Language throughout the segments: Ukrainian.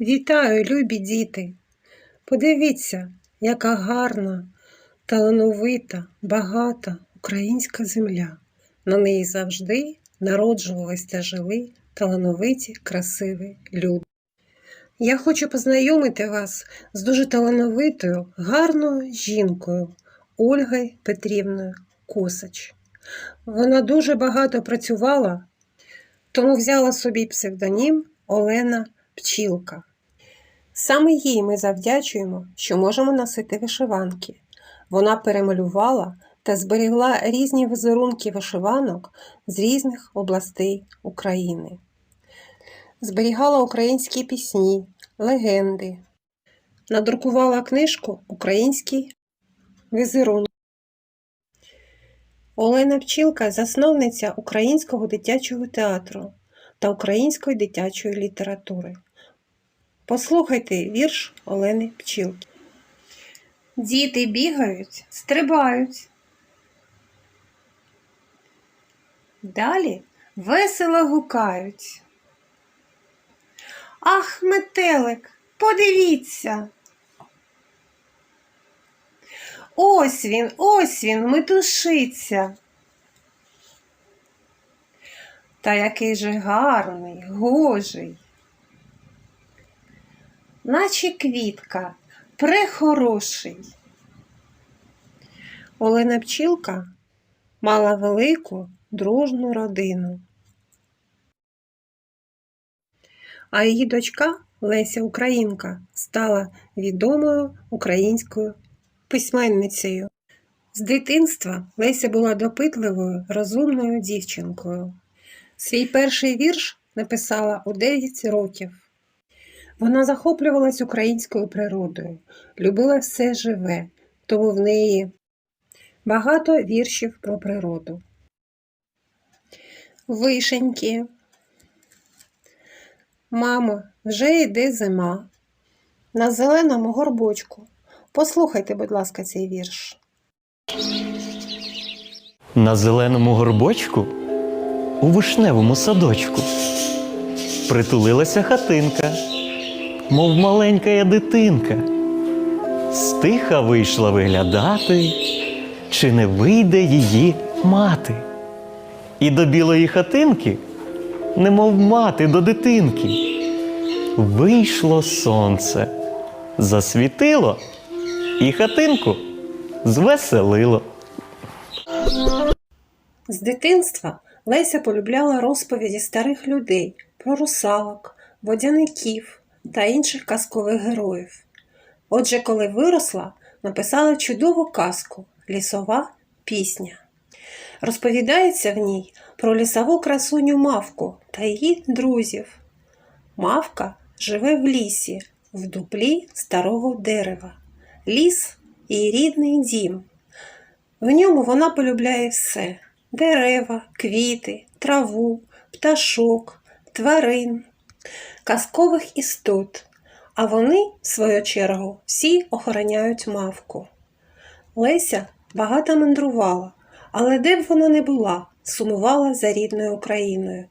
Вітаю, любі діти! Подивіться, яка гарна, талановита, багата українська земля. На неї завжди народжувались та жили талановиті, красиві люди. Я хочу познайомити вас з дуже талановитою, гарною жінкою Ольгою Петрівною Косач. Вона дуже багато працювала, тому взяла собі псевдонім Олена Пчілка. Саме їй ми завдячуємо, що можемо носити вишиванки. Вона перемалювала та зберігла різні візерунки вишиванок з різних областей України. Зберігала українські пісні, легенди. Надрукувала книжку Український візерунок. Олена Пчілка засновниця Українського дитячого театру та української дитячої літератури. Послухайте вірш Олени Пчілки. Діти бігають, стрибають. Далі весело гукають. Ах, метелик, подивіться. Ось він, ось він, метушиться. Та який же гарний, гожий. Наче квітка, прехороший. Олена Пчілка мала велику дружну родину. А її дочка Леся Українка стала відомою українською письменницею. З дитинства Леся була допитливою, розумною дівчинкою. Свій перший вірш написала у 9 років. Вона захоплювалась українською природою, любила все живе, тому в неї багато віршів про природу. Вишеньки. Мамо, вже йде зима. На зеленому горбочку. Послухайте, будь ласка, цей вірш. На зеленому горбочку у вишневому садочку притулилася хатинка, мов маленька я дитинка. Стиха вийшла виглядати, чи не вийде її мати. І до білої хатинки, немов мати до дитинки, вийшло сонце, засвітило і хатинку звеселило. З дитинства Леся полюбляла розповіді старих людей про русалок, водяників та інших казкових героїв. Отже, коли виросла, написала чудову казку Лісова пісня. Розповідається в ній про лісову красуню мавку та її друзів. Мавка живе в лісі, в дуплі старого дерева. Ліс її рідний дім. В ньому вона полюбляє все: дерева, квіти, траву, пташок, тварин, казкових істот. А вони, в свою чергу, всі охороняють мавку. Леся багато мандрувала, але де б вона не була, сумувала за рідною Україною.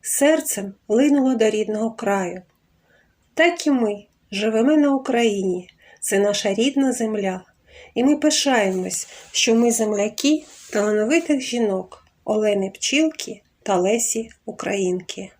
Серцем линула до рідного краю. Так і ми живемо на Україні, це наша рідна земля. І ми пишаємось, що ми земляки талановитих жінок Олени Пчілки та Лесі Українки.